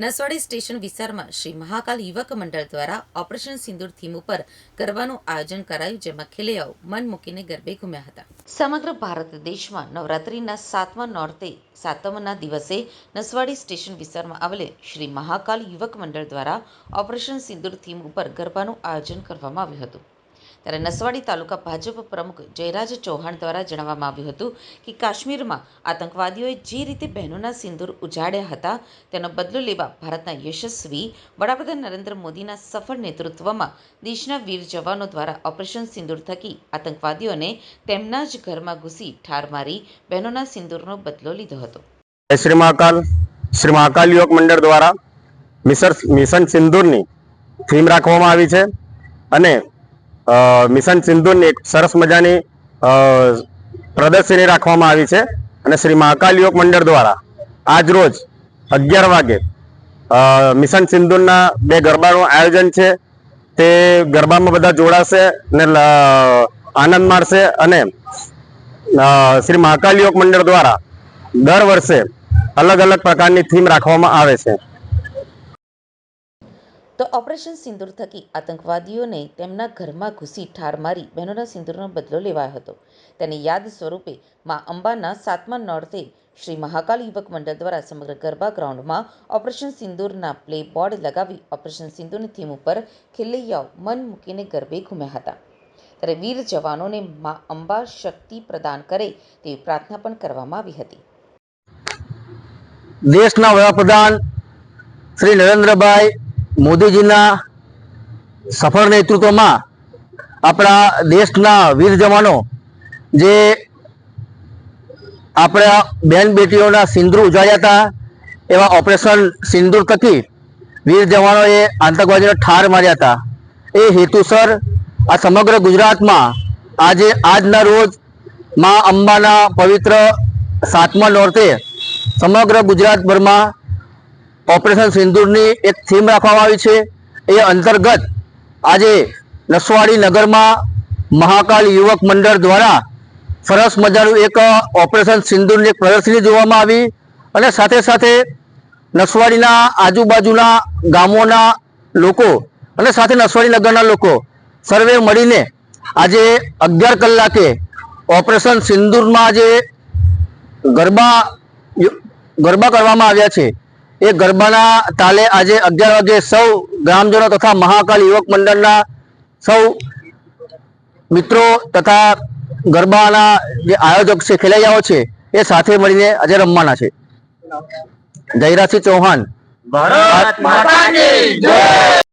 Naswadi station વિસ્તારમાં શ્રી મહાકાલ યુવક મંડળ દ્વારા ઓપરેશન સિંદૂર થીમ ઉપર ગરબાનું આયોજન કરાયું, જેમાં ખેલૈયાઓ મન મૂકીને ગરબે ઘૂમ્યા હતા. સમગ્ર ભારત દેશમાં નવરાત્રિના સાતમા નોરતે સાતમના દિવસે નસવાડી સ્ટેશન વિસ્તારમાં આવેલ શ્રી મહાકાલ યુવક મંડળ દ્વારા ઓપરેશન સિંદૂર થીમ ઉપર ગરબાનું આયોજન કરવામાં આવ્યું હતું. ત્યારે નસવાડી તાલુકા ભાજપ પ્રમુખ જયરાજ ચૌહાણ દ્વારા જણાવવામાં આવ્યું હતું કે કાશ્મીરમાં આતંકવાદીઓએ જે રીતે બહેનોના સિંદૂર ઉજાડ્યા હતા, તેનો બદલો લેવા ભારતના યશસ્વી વડાપ્રધાન નરેન્દ્ર મોદીના સફળ નેતૃત્વમાં દેશના વીર જવાનો દ્વારા ઓપરેશન સિંદૂર થકી આતંકવાદીઓને તેમના જ ઘરમાં ઘૂસી ઠાર મારી બહેનોના સિંદૂરનો બદલો લીધો હતો. શ્રી મહાકાલ. શ્રી મહાકાલ યુવક મંડળ દ્વારા મિશન સિંદૂરની થીમ રાખવામાં આવી છે અને મિશન સિંધુની એક સરસ મજાની પ્રદર્શની રાખવામાં આવી છે અને શ્રી મહાકાલ યોગ મંડળ દ્વારા આજ રોજ અગિયાર વાગે મિશન સિંધુના બે ગરબાનું આયોજન છે. તે ગરબામાં બધા જોડાશે અને આનંદ માણશે અને શ્રી મહાકાલ યોગ મંડળ દ્વારા દર વર્ષે અલગ અલગ પ્રકારની થીમ રાખવામાં આવે છે. તો ઓપરેશન સિંદૂર થકી આતંકવાદીઓને તેમના ઘરમાં ઘૂસી ઠાર મારી બહેનોના સિંદૂરનો બદલો લેવાયો હતો. તેની યાદ સ્વરૂપે મા અંબાના સાતમા નોરતે શ્રી મહાકાલ યુવક મંડળ દ્વારા સમગ્ર ગરબા ગ્રાઉન્ડમાં ઓપરેશન સિંદૂરના પ્લે બોર્ડ લગાવી ઓપરેશન સિંદૂરની થીમ ઉપર ખેલૈયાઓ મન મૂકીને ગરબે ઘૂમ્યા હતા. ત્યારે વીર જવાનોને મા અંબા શક્તિ પ્રદાન કરે તેવી પ્રાર્થના પણ કરવામાં આવી હતી. દેશના વડાપ્રધાન શ્રી નરેન્દ્રભાઈ મોદીજીના સફળ નેતૃત્વમાં આપણા દેશના વીર જવાનો જે આપણા બેન બેટીઓના સિંદૂર ઉજાડ્યા હતા, એવા ઓપરેશન સિંદૂર થકી વીર જવાનોએ આતંકવાદીઓ ઠાર માર્યા હતા. એ હેતુસર આ સમગ્ર ગુજરાતમાં આજે, આજના રોજ મા અંબાના પવિત્ર સાતમા નોરતે સમગ્ર ગુજરાતભરમાં ઓપરેશન સિંદૂરની એક થીમ રાખવામાં આવી છે. એ અંતર્ગત આજે નસવાડી નગરમાં મહાકાલ યુવક મંડળ દ્વારા સરસ મજાનું એક ઓપરેશન સિંદૂરની એક પ્રદર્શની જોવામાં આવી અને સાથે સાથે નસવાડીના આજુબાજુના ગામોના લોકો અને સાથે નસવાડી નગરના લોકો સર્વે મળીને આજે અગિયાર કલાકે ઓપરેશન સિંદૂરમાં આજે ગરબા ગરબા કરવામાં આવ્યા છે. એ ગરબાના તાલે આજે અગિયાર વાગે સૌ ગ્રામજનો તથા મહાકાલ યુવક મંડળના સૌ મિત્રો તથા ગરબાના જે આયોજક છે, ખેલૈયાઓ છે, એ સાથે મળીને આજે રમવાના છે. જયરાજસિંહ ચૌહાણ. ભારત માતા જય!